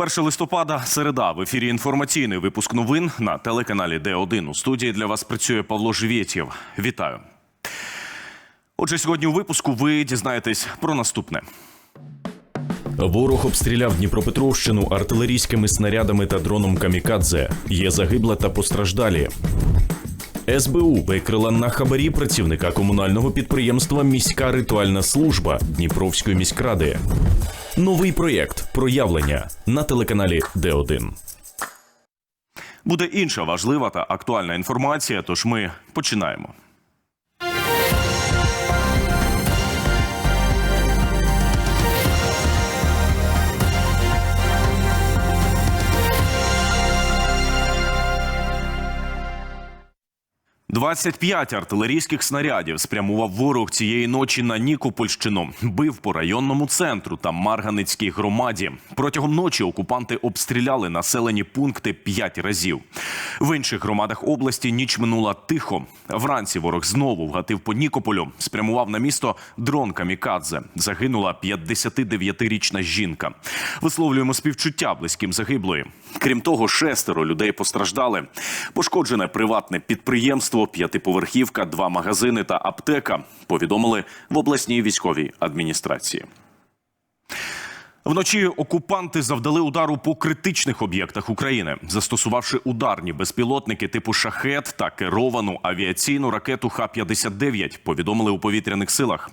1 листопада, середа, в ефірі інформаційний випуск новин на телеканалі Д1. У студії для вас працює Павло Живєтєв. Вітаю. Отже, сьогодні у випуску ви дізнаєтесь про наступне. Ворог обстріляв Дніпропетровщину артилерійськими снарядами та дроном Камікадзе. Є загибла та постраждалі. СБУ викрила на хабарі працівника комунального підприємства Міська ритуальна служба Дніпровської міськради. Новий проєкт проявлення на телеканалі Д1. Буде інша важлива та актуальна інформація. Тож ми починаємо. «25 артилерійських снарядів спрямував ворог цієї ночі на Нікопольщину. Бив по районному центру та Марганицькій громаді. Протягом ночі окупанти обстріляли населені пункти п'ять разів. В інших громадах області ніч минула тихо. Вранці ворог знову вгатив по Нікополю. Спрямував на місто дрон Камікадзе. Загинула 59-річна жінка. Висловлюємо співчуття близьким загиблої. Крім того, шестеро людей постраждали. Пошкоджене приватне підприємство, п'ятиповерхівка, два магазини та аптека. Повідомили в обласній військовій адміністрації. Вночі окупанти завдали удару по критичних об'єктах України, застосувавши ударні безпілотники типу шахет та керовану авіаційну ракету Х-59, повідомили у повітряних силах.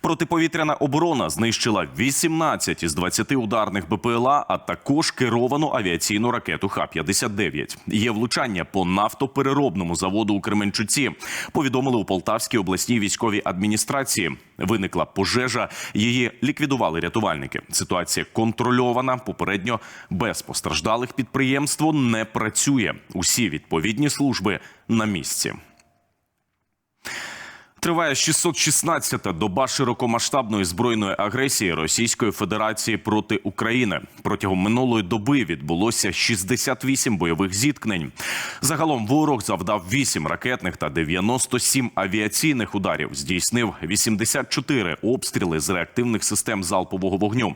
Протиповітряна оборона знищила 18 із 20 ударних БПЛА, а також керовану авіаційну ракету Х-59. Є влучання по нафтопереробному заводу у Кременчуці. Повідомили у Полтавській обласній військовій адміністрації. Виникла пожежа, її ліквідували рятувальники. Ситуація контрольована. Попередньо без постраждалих підприємство не працює. Усі відповідні служби на місці. Триває 616-та доба широкомасштабної збройної агресії Російської Федерації проти України. Протягом минулої доби відбулося 68 бойових зіткнень. Загалом ворог завдав 8 ракетних та 97 авіаційних ударів. Здійснив 84 обстріли з реактивних систем залпового вогню.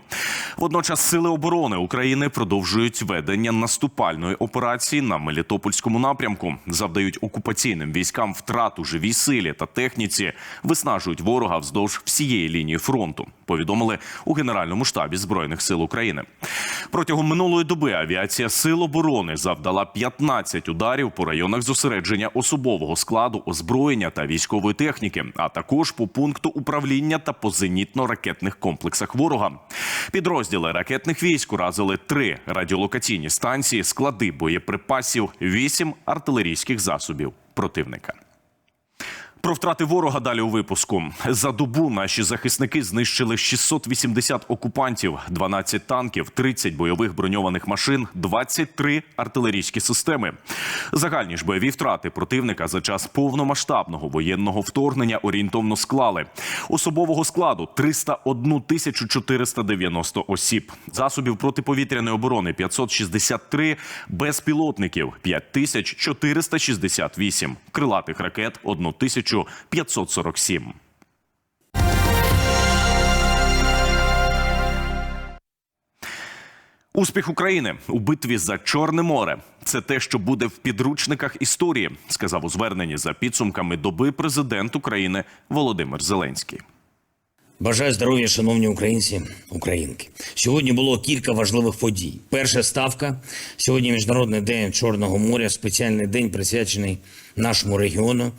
Водночас сили оборони України продовжують ведення наступальної операції на Мелітопольському напрямку. Завдають окупаційним військам втрат у живій силі та техніці виснажують ворога вздовж всієї лінії фронту. Повідомили у Генеральному штабі збройних сил України. Протягом минулої доби авіація сил оборони завдала 15 ударів по районах зосередження особового складу, озброєння та військової техніки, а також по пункту управління та по зенітно-ракетних комплексах ворога. Підрозділи ракетних військ уразили три радіолокаційні станції, склади боєприпасів, вісім артилерійських засобів противника. Про втрати ворога далі у випуску. За добу наші захисники знищили 680 окупантів, 12 танків, 30 бойових броньованих машин, 23 артилерійські системи. Загальні ж бойові втрати противника за час повномасштабного воєнного вторгнення орієнтовно склали. Особового складу 301 тисячу 490 осіб. Засобів протиповітряної оборони 563, безпілотників 5468, крилатих ракет 1547. 547. Успіх України у битві за Чорне море це те, що буде в підручниках історії, сказав у зверненні за підсумками доби президент України Володимир Зеленський. Бажаю здоров'я, шановні українці, українки. Сьогодні було кілька важливих подій. Перша ставка сьогодні міжнародний день Чорного моря, спеціальний день присвячений нашому регіону,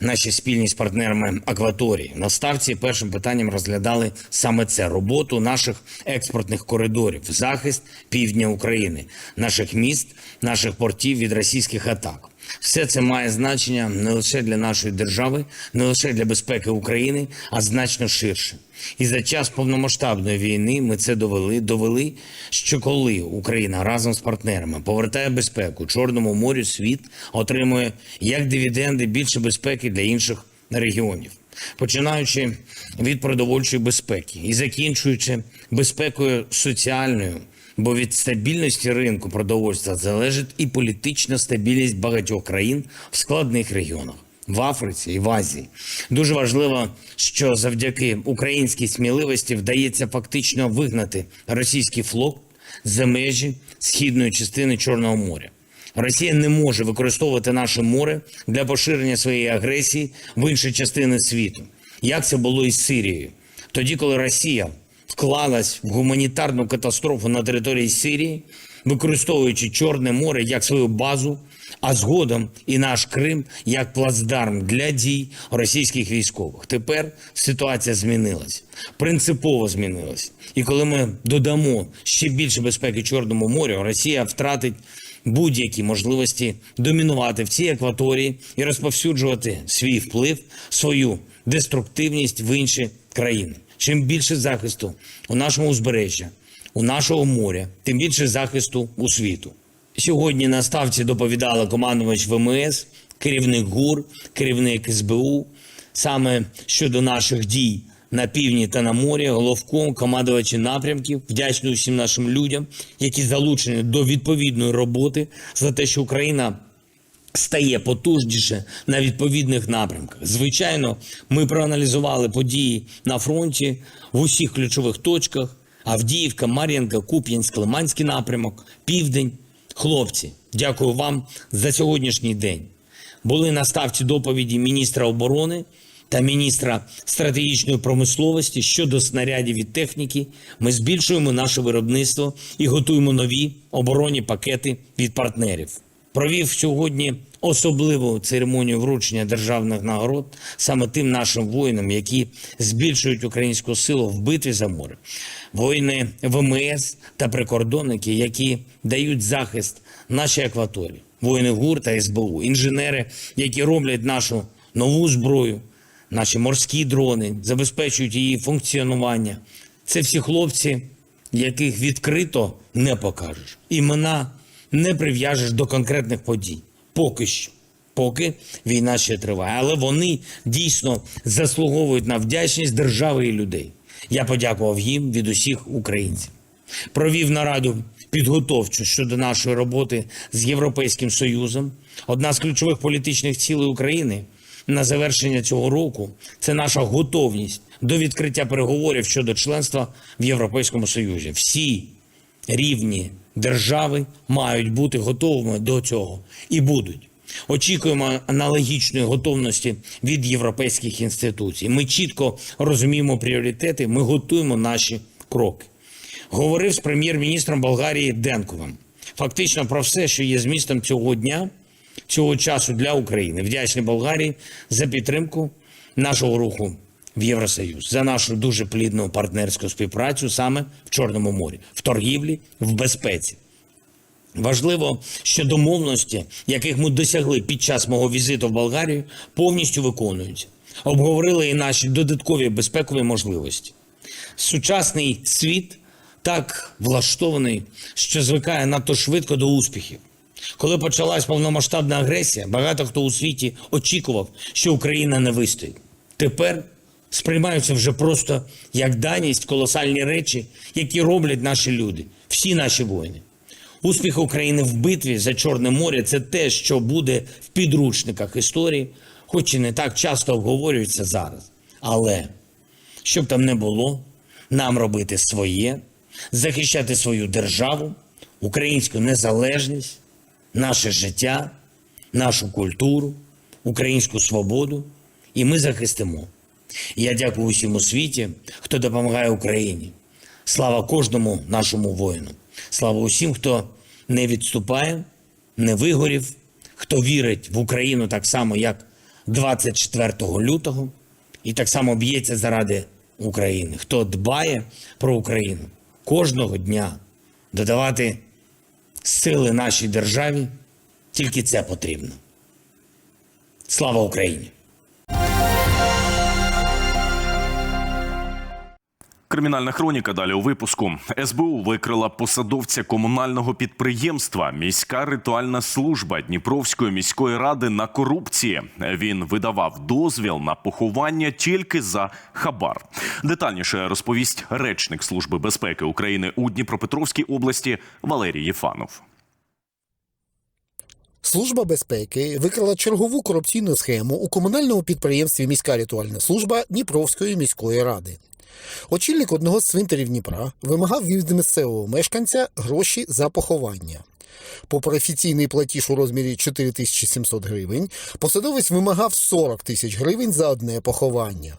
нашій спільні з партнерами акваторії. На старті першим питанням розглядали саме це роботу наших експортних коридорів, захист півдня України, наших міст, наших портів від російських атак. Все це має значення не лише для нашої держави, не лише для безпеки України, а значно ширше. І за час повномасштабної війни ми це довели. Довели, що коли Україна разом з партнерами повертає безпеку Чорному морю, світ отримує як дивіденди більше безпеки для інших регіонів. Починаючи від продовольчої безпеки і закінчуючи безпекою соціальною, бо від стабільності ринку продовольства залежить і політична стабільність багатьох країн в складних регіонах. В Африці і в Азії дуже важливо, що завдяки українській сміливості вдається фактично вигнати російський флот за межі східної частини Чорного моря. Росія не може використовувати наше море для поширення своєї агресії в інші частини світу, як це було із Сирією. Тоді, коли Росія вклалась в гуманітарну катастрофу на території Сирії, використовуючи Чорне море як свою базу, а згодом і наш Крим як плацдарм для дій російських військових. Тепер ситуація змінилась, принципово змінилась. І коли ми додамо ще більше безпеки Чорному морю, Росія втратить будь-які можливості домінувати в цій акваторії і розповсюджувати свій вплив, свою деструктивність в інші країни. Чим більше захисту у нашому узбережжя, у нашого моря, тим більше захисту у світу. Сьогодні на ставці доповідала командувач ВМС, керівник ГУР, керівник СБУ, саме щодо наших дій на півдні та на морі, головком, командувачі напрямків, вдячний усім нашим людям, які залучені до відповідної роботи за те, що Україна стає потужніше на відповідних напрямках. Звичайно, ми проаналізували події на фронті в усіх ключових точках: Авдіївка, Мар'їнка, Куп'янськ, Лиманський напрямок, Південь. Хлопці, дякую вам за сьогоднішній день. Були на ставці доповіді міністра оборони та міністра стратегічної промисловості щодо снарядів і техніки. Ми збільшуємо наше виробництво і готуємо нові оборонні пакети від партнерів. Провів сьогодні особливу церемонію вручення державних нагород саме тим нашим воїнам, які збільшують українську силу в битві за море. Воїни ВМС та прикордонники, які дають захист нашій акваторії, воїни ГУР та СБУ, інженери, які роблять нашу нову зброю, наші морські дрони, забезпечують її функціонування. Це всі хлопці, яких відкрито не покажеш. Імена не прив'яжеш до конкретних подій. Поки що. Поки війна ще триває. Але вони дійсно заслуговують на вдячність держави і людей. Я подякував їм від усіх українців. Провів нараду підготовчу щодо нашої роботи з Європейським Союзом. Одна з ключових політичних цілей України на завершення цього року це наша готовність до відкриття переговорів щодо членства в Європейському Союзі. Всі рівні держави мають бути готовими до цього і будуть. Очікуємо аналогічної готовності від європейських інституцій. Ми чітко розуміємо пріоритети, ми готуємо наші кроки. Говорив з прем'єр-міністром Болгарії Денковим. Фактично про все, що є змістом цього дня, цього часу для України. Вдячний Болгарії за підтримку нашого руху в Євросоюз, за нашу дуже плідну партнерську співпрацю саме в Чорному морі, в торгівлі, в безпеці. Важливо, що домовленості, яких ми досягли під час мого візиту в Болгарію, повністю виконуються. Обговорили і наші додаткові безпекові можливості. Сучасний світ так влаштований, що звикає надто швидко до успіхів. Коли почалась повномасштабна агресія, багато хто у світі очікував, що Україна не вистоїть. Тепер сприймаються вже просто як даність колосальні речі, які роблять наші люди, всі наші воїни. Успіх України в битві за Чорне море це те, що буде в підручниках історії, хоч і не так часто обговорюється зараз. Але щоб там не було, нам робити своє, захищати свою державу, українську незалежність, наше життя, нашу культуру, українську свободу, і ми захистимо. Я дякую усім у світі, хто допомагає Україні. Слава кожному нашому воїну. Слава усім, хто не відступає, не вигорів, хто вірить в Україну так само, як 24 лютого, і так само б'ється заради України, хто дбає про Україну кожного дня, додавати сили нашій державі, тільки це потрібно. Слава Україні! Кримінальна хроніка далі у випуску. СБУ викрила посадовця комунального підприємства Міська ритуальна служба Дніпровської міської ради на корупції. Він видавав дозвіл на поховання тільки за хабар. Детальніше розповість речник Служби безпеки України у Дніпропетровській області Валерій Єфанов. Служба безпеки викрила чергову корупційну схему у комунальному підприємстві Міська ритуальна служба Дніпровської міської ради. Очільник одного з цвинтарів Дніпра вимагав від місцевого мешканця гроші за поховання. Попри офіційний платіж у розмірі 4700 гривень, посадовець вимагав 40 тисяч гривень за одне поховання.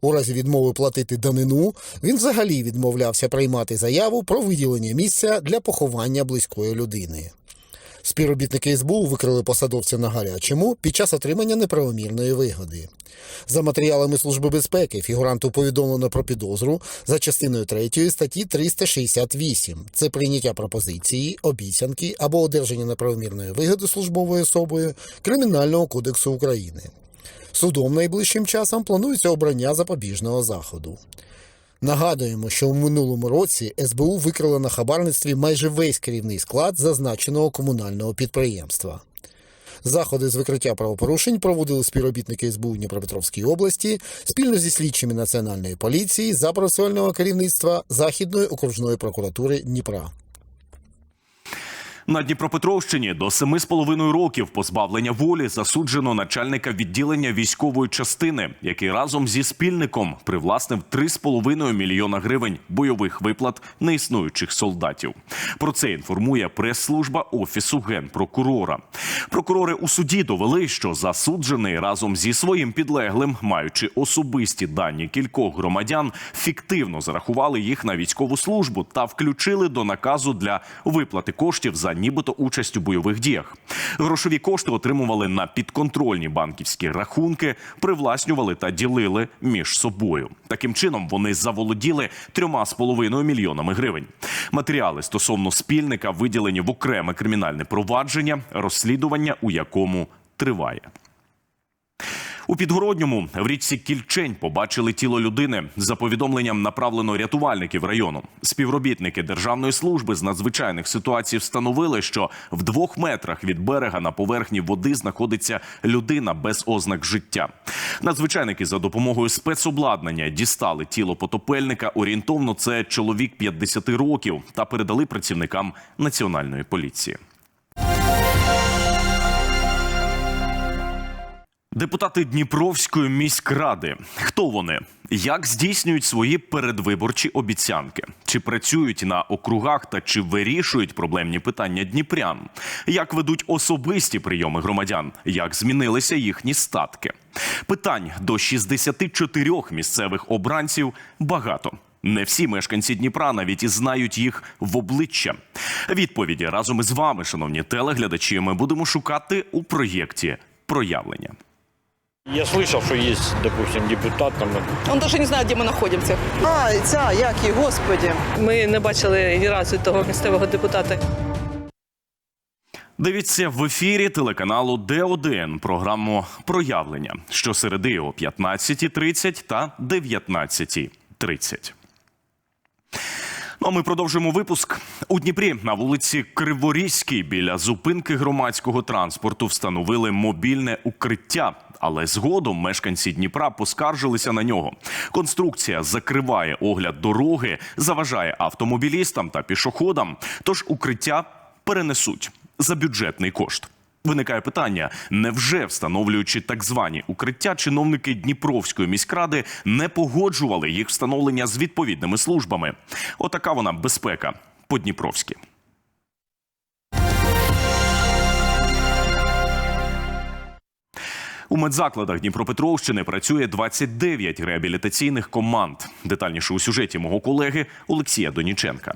У разі відмови платити данину, він взагалі відмовлявся приймати заяву про виділення місця для поховання близької людини. Співробітники СБУ викрили посадовця на гарячому під час отримання неправомірної вигоди. За матеріалами Служби безпеки фігуранту повідомлено про підозру за частиною 3 статті 368. Це прийняття пропозиції, обіцянки або одержання неправомірної вигоди службовою особою Кримінального кодексу України. Судом найближчим часом планується обрання запобіжного заходу. Нагадуємо, що в минулому році СБУ викрила на хабарництві майже весь керівний склад зазначеного комунального підприємства. Заходи з викриття правопорушень проводили співробітники СБУ Дніпропетровської області спільно зі слідчими Національної поліції за процесуального керівництва Західної окружної прокуратури Дніпра. На Дніпропетровщині до 7,5 років позбавлення волі засуджено начальника відділення військової частини, який разом зі спільником привласнив 3,5 мільйона гривень бойових виплат неіснуючих солдатів. Про це інформує прес-служба офісу генпрокурора. Прокурори у суді довели, що засуджений разом зі своїм підлеглим, маючи особисті дані кількох громадян, фіктивно зарахували їх на військову службу та включили до наказу для виплати коштів за нібито участь у бойових діях. Грошові кошти отримували на підконтрольні банківські рахунки, привласнювали та ділили між собою. Таким чином вони заволоділи трьома з половиною мільйонами гривень. Матеріали стосовно спільника виділені в окреме кримінальне провадження, розслідування у якому триває. У Підгородньому в річці Кільчень побачили тіло людини. За повідомленням направлено рятувальників району. Співробітники державної служби з надзвичайних ситуацій встановили, що в двох метрах від берега на поверхні води знаходиться людина без ознак життя. Надзвичайники за допомогою спецобладнання дістали тіло потопельника. Орієнтовно це чоловік 50 років та передали працівникам національної поліції. Депутати Дніпровської міськради. Хто вони? Як здійснюють свої передвиборчі обіцянки? Чи працюють на округах та чи вирішують проблемні питання дніпрян? Як ведуть особисті прийоми громадян? Як змінилися їхні статки? Питань до 64 місцевих обранців багато. Не всі мешканці Дніпра навіть і знають їх в обличчя. Відповіді разом із вами, шановні телеглядачі, ми будемо шукати у проєкті проявлення. Я слышал, что есть, допустим, депутат там. Он даже не знает, где мы находимся. А, ця, як її, господі. Ми не бачили ні разу того місцевого депутата. Дивіться в ефірі телеканалу Д1 програму Проявлення щосереди о 15.30 та 19.30. Ну а ми продовжуємо випуск. У Дніпрі на вулиці Криворізькій біля зупинки громадського транспорту встановили мобільне укриття. Але згодом мешканці Дніпра поскаржилися на нього. Конструкція закриває огляд дороги, заважає автомобілістам та пішоходам. Тож укриття перенесуть за бюджетний кошт. Виникає питання: невже встановлюючи так звані укриття, чиновники Дніпровської міськради не погоджували їх встановлення з відповідними службами? Отака вона безпека по-дніпровськи. У медзакладах Дніпропетровщини працює 29 реабілітаційних команд. Детальніше у сюжеті мого колеги Олексія Доніченка.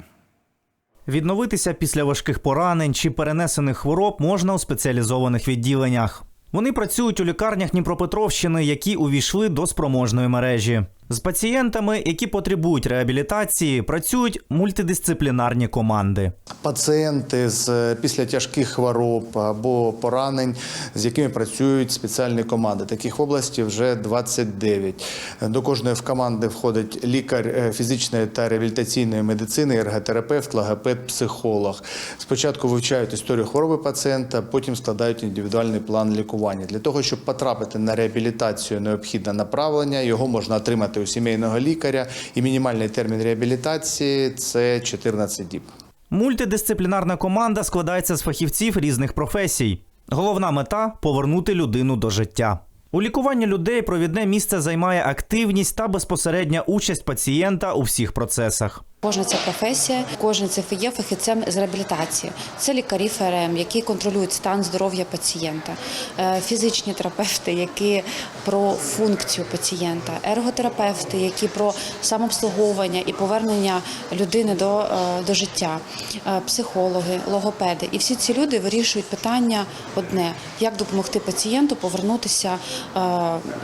Відновитися після важких поранень чи перенесених хвороб можна у спеціалізованих відділеннях. Вони працюють у лікарнях Дніпропетровщини, які увійшли до спроможної мережі. З пацієнтами, які потребують реабілітації, працюють мультидисциплінарні команди. Пацієнти з е, після тяжких хвороб або поранень, з якими працюють спеціальні команди. Таких в області вже 29. До кожної в команди входить лікар е, фізичної та реабілітаційної медицини, ерготерапевт, логопед, психолог. Спочатку вивчають історію хвороби пацієнта, потім складають індивідуальний план лікування. Для того, щоб потрапити на реабілітацію, необхідне направлення. Його можна отримати у сімейного лікаря. І мінімальний термін реабілітації це 14 діб. Мультидисциплінарна команда складається з фахівців різних професій. Головна мета повернути людину до життя. У лікуванні людей провідне місце займає активність та безпосередня участь пацієнта у всіх процесах. Кожна ця професія, кожен це є фахівцем з реабілітації. Це лікарі ФРМ, які контролюють стан здоров'я пацієнта, е, фізичні терапевти, які про функцію пацієнта, ерготерапевти, які про самообслуговування і повернення людини до, е, до життя, е, психологи, логопеди. І всі ці люди вирішують питання одне: як допомогти пацієнту повернутися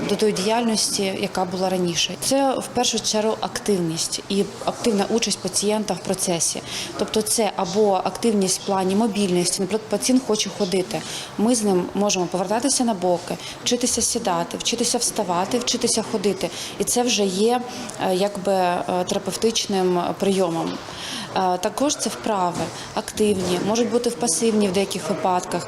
до тої діяльності, яка була раніше. Це в першу чергу активність і активна участь пацієнта в процесі. Тобто, це або активність в плані мобільності, наприклад, пацієнт хоче ходити. Ми з ним можемо повертатися на боки, вчитися сідати, вчитися вставати, вчитися ходити. І це вже є е, якби е, терапевтичним прийомом. Е, Також це вправи активні, можуть бути в пасивні в деяких випадках.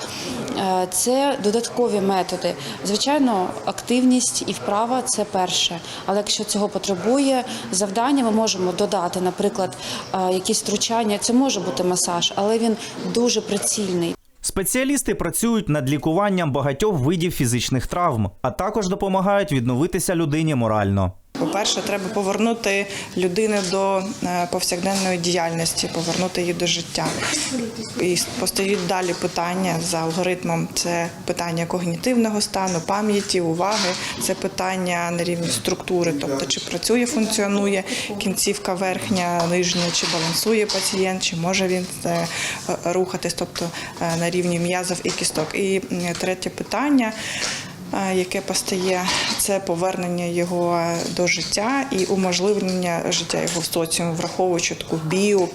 Е, Це додаткові методи. Звичайно, активність і вправа це перше. Але якщо цього потребує завдання, ми можемо додати, наприклад, е, якісь втручання. Це може бути масаж, але він дуже прицільний. Спеціалісти працюють над лікуванням багатьох видів фізичних травм, а також допомагають відновитися людині морально. По-перше, треба повернути людину до е, повсякденної діяльності, повернути її до життя. І постають далі питання за алгоритмом. Це питання когнітивного стану, пам'яті, уваги, це питання на рівні структури, тобто чи працює, функціонує кінцівка верхня, нижня, чи балансує пацієнт, чи може він е, рухатись, тобто е, на рівні м'язів і кісток. І третє питання яке постає, це повернення його до життя і уможливлення життя його в соціумі, враховуючи таку біо,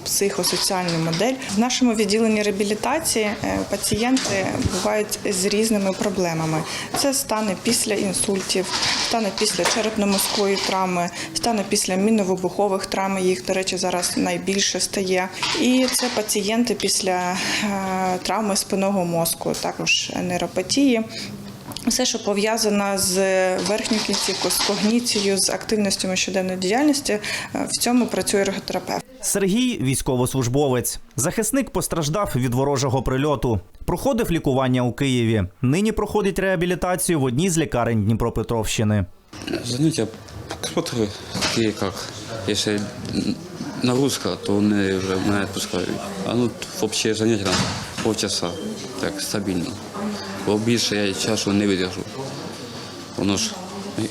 модель. В нашому відділенні реабілітації е, пацієнти бувають з різними проблемами. Це стани після інсультів, стани після черепно-мозкової травми, стани після мінно-вибухових травм. Їх, до речі, зараз найбільше стає. І це пацієнти після е, травми спинного мозку, також нейропатії. Все, що пов'язано з верхньою кінцівкою, з когніцією, з активністю щоденної діяльності, е, в цьому працює ерготерапевт. Сергій військовослужбовець. Захисник постраждав від ворожого прильоту. Проходив лікування у Києві. Нині проходить реабілітацію в одній з лікарень Дніпропетровщини. Посмотрю, какие как. Если нагрузка, то вони вже мене відпускають. А ну в общее заняття там полчаса, так стабільно. Бо більше я часу не видержу. Воно ж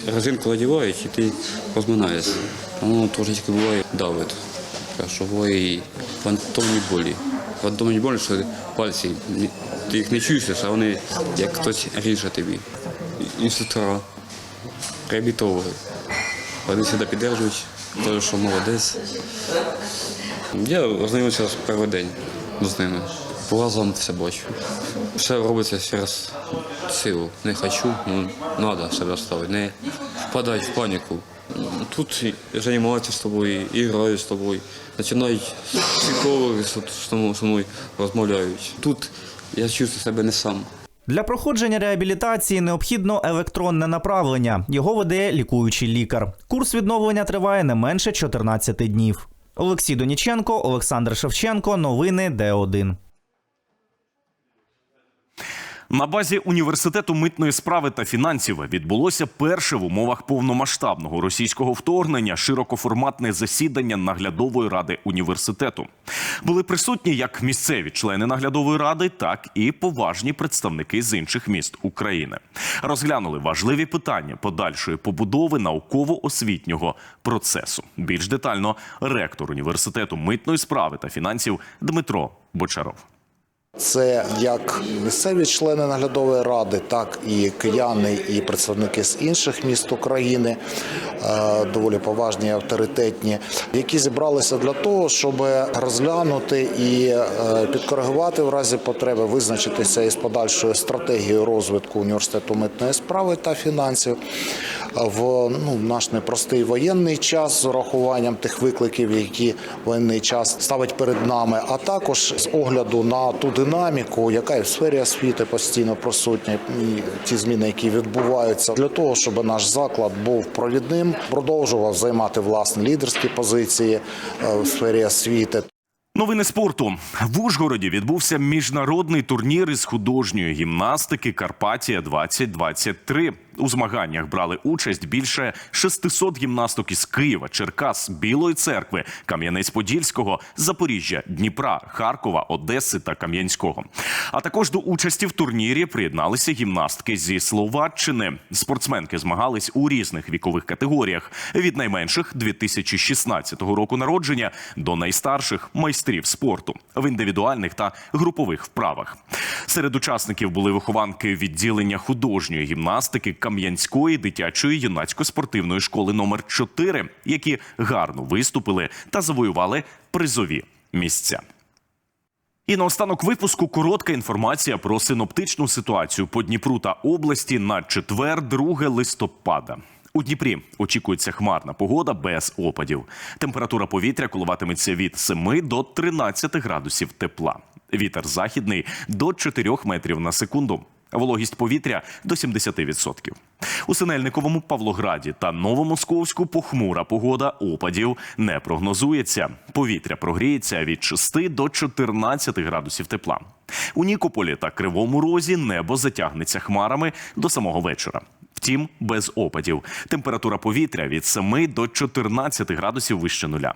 резинку надівають і ти розминаєшся. Воно трошечки буває давить. Що буває фантомні болі. Фантомні болі, що пальці, ти їх не чуєш, а вони як хтось ріже тобі. Інструктора реабілітологи. Вони завжди підтримують, кажуть, що молодець. Я ознайомився перший день з ними. По разом все бачу. Все робиться через силу. Не хочу, ну треба себе ставити. Не впадати в паніку. Тут займаються з тобою, і грають з тобою. Починають психологи з мною розмовляють. Тут я чувствую себе не сам. Для проходження реабілітації необхідно електронне направлення. Його веде лікуючий лікар. Курс відновлення триває не менше 14 днів. Олексій Доніченко, Олександр Шевченко. Новини Д1. На базі університету митної справи та фінансів відбулося перше в умовах повномасштабного російського вторгнення широкоформатне засідання наглядової ради університету. Були присутні як місцеві члени наглядової ради, так і поважні представники з інших міст України. Розглянули важливі питання подальшої побудови науково-освітнього процесу. Більш детально ректор університету митної справи та фінансів Дмитро Бочаров. Це як місцеві члени наглядової ради, так і кияни, і представники з інших міст України, е, доволі поважні авторитетні, які зібралися для того, щоб розглянути і е, підкоригувати в разі потреби, визначитися із подальшою стратегією розвитку університету митної справи та фінансів в ну, наш непростий воєнний час з урахуванням тих викликів, які воєнний час ставить перед нами, а також з огляду на ту динаміку, яка і в сфері освіти постійно присутня, і ті зміни, які відбуваються, для того, щоб наш заклад був провідним, продовжував займати власні лідерські позиції е, в сфері освіти. Новини спорту. В Ужгороді відбувся міжнародний турнір із художньої гімнастики Карпатія 2023 У змаганнях брали участь більше 600 гімнасток із Києва, Черкас, Білої церкви, Кам'янець-Подільського, Запоріжжя, Дніпра, Харкова, Одеси та Кам'янського. А також до участі в турнірі приєдналися гімнастки зі Словаччини. Спортсменки змагались у різних вікових категоріях від найменших 2016 року народження до найстарших майстрів спорту в індивідуальних та групових вправах. Серед учасників були вихованки відділення художньої гімнастики Кам'янської дитячої юнацько-спортивної школи номер 4 які гарно виступили та завоювали призові місця. І наостанок випуску коротка інформація про синоптичну ситуацію по Дніпру та області на четвер, 2 листопада. У Дніпрі очікується хмарна погода без опадів. Температура повітря коливатиметься від 7 до 13 градусів тепла. Вітер західний до 4 метрів на секунду. Вологість повітря до 70%. У Синельниковому, Павлограді та Новомосковську похмура погода опадів не прогнозується. Повітря прогріється від 6 до 14 градусів тепла. У Нікополі та Кривому Розі небо затягнеться хмарами до самого вечора. Втім, без опадів. Температура повітря від 7 до 14 градусів вище нуля.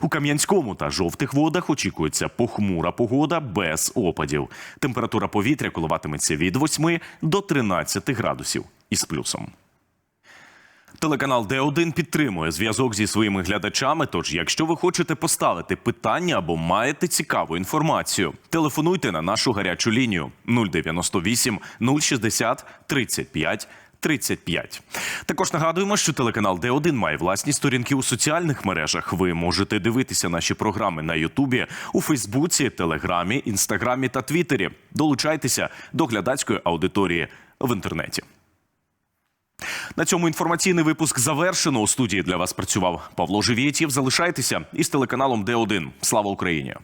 У Кам'янському та жовтих водах очікується похмура погода без опадів. Температура повітря коливатиметься від 8 до 13 градусів із плюсом. Телеканал Д1 підтримує зв'язок зі своїми глядачами. Тож, якщо ви хочете поставити питання або маєте цікаву інформацію, телефонуйте на нашу гарячу лінію 098 060 35 35. Також нагадуємо, що телеканал Д1 має власні сторінки у соціальних мережах. Ви можете дивитися наші програми на Ютубі, у Фейсбуці, Телеграмі, Інстаграмі та Твіттері. Долучайтеся до глядацької аудиторії в інтернеті. На цьому інформаційний випуск завершено. У студії для вас працював Павло Живєтєв. Залишайтеся із телеканалом Д1. Слава Україні!